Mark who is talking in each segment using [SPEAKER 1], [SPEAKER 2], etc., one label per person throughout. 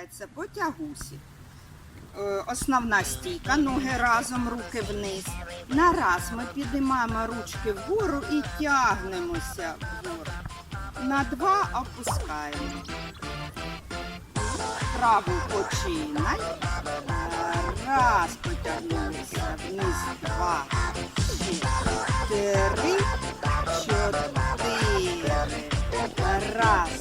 [SPEAKER 1] Називається потягусі. Е, Основна стійка, ноги разом, руки вниз. На раз ми підіймаємо ручки вгору і тягнемося вгору. На два опускаємо. Праву починай. Раз потягнулися вниз, два, три, чотири. Раз,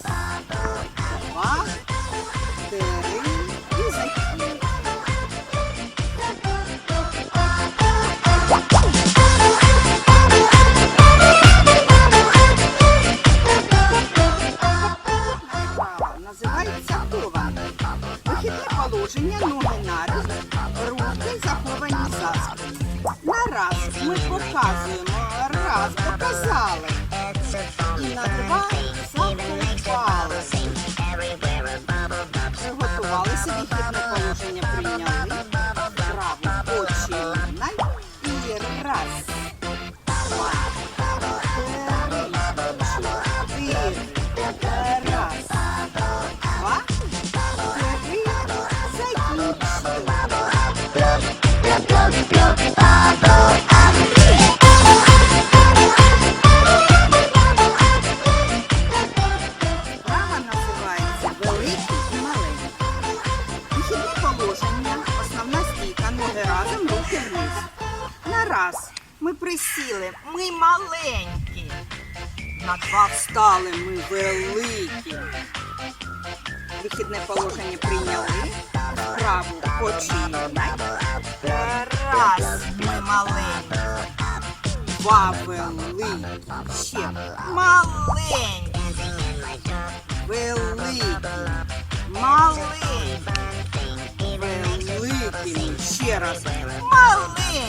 [SPEAKER 1] раз ми показуємо, раз показали. І на два заховали. Приготувалися, вихідне положення прийняли. Праву починай. І раз, два, раз ми присіли, ми маленькі. На два встали, ми великі. Вихідне положення прийняли. Праву починай. Раз, ми маленькі. Два великі. Ще маленькі. Великі. Маленькі. Великі. Ще раз. Маленькі.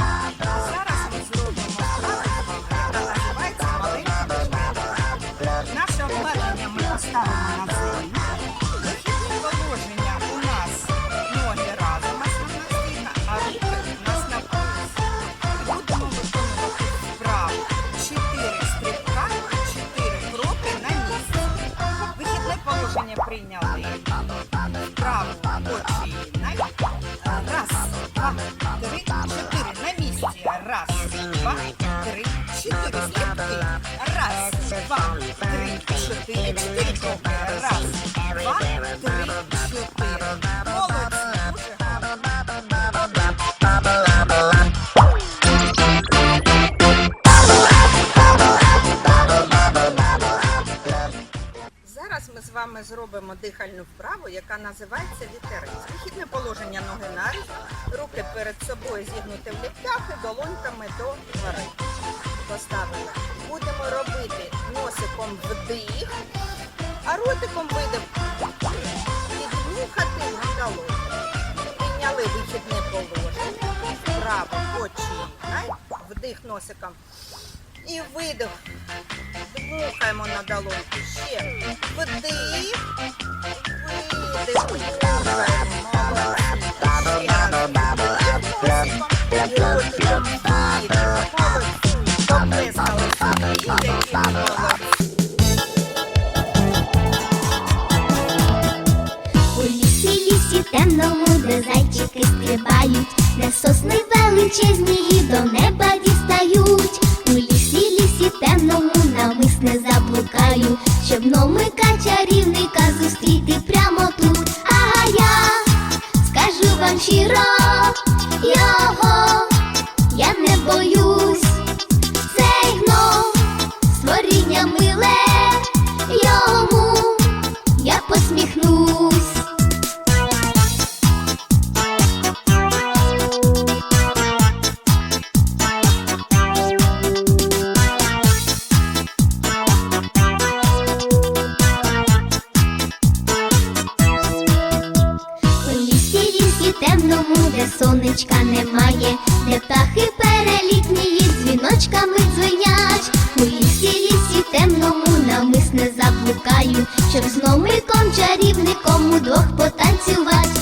[SPEAKER 1] Вправу починай. Раз, два, три, чотири. На місці. Раз, два, три, чотири. Стрибки. Раз, два, три, чотири. Чотири вами зробимо дихальну вправу, яка називається вітерець. Вихідне положення ноги наріз, руки перед собою зігнуті в ліктях і долоньками до гори. Поставили. Будемо робити носиком вдих, а ротиком видих. Піднюхати на долоні. Прийняли вихідне положення. Вправо починай. Вдих носиком. І видих. Дмухаємо на долоньку. Ще. Вдих. Видих. Молодці. Раз.
[SPEAKER 2] Лісі, лісі темному, де зайчики стрибають, де сосни величезні і до неба щоб номика чарівника зустріти прямо тут. А я скажу вам щиро сонечка немає, де птахи перелітні дзвіночками дзвенять. У лісі, лісі темному навмисне заблукаю, щоб з номиком чарівником удвох потанцювати.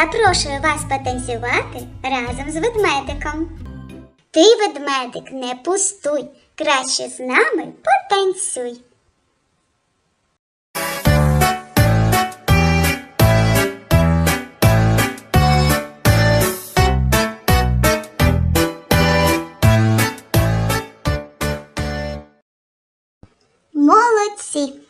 [SPEAKER 3] Запрошую вас потанцювати разом з ведмедиком. Ти, ведмедик, не пустуй, краще з нами потанцюй. Молодці!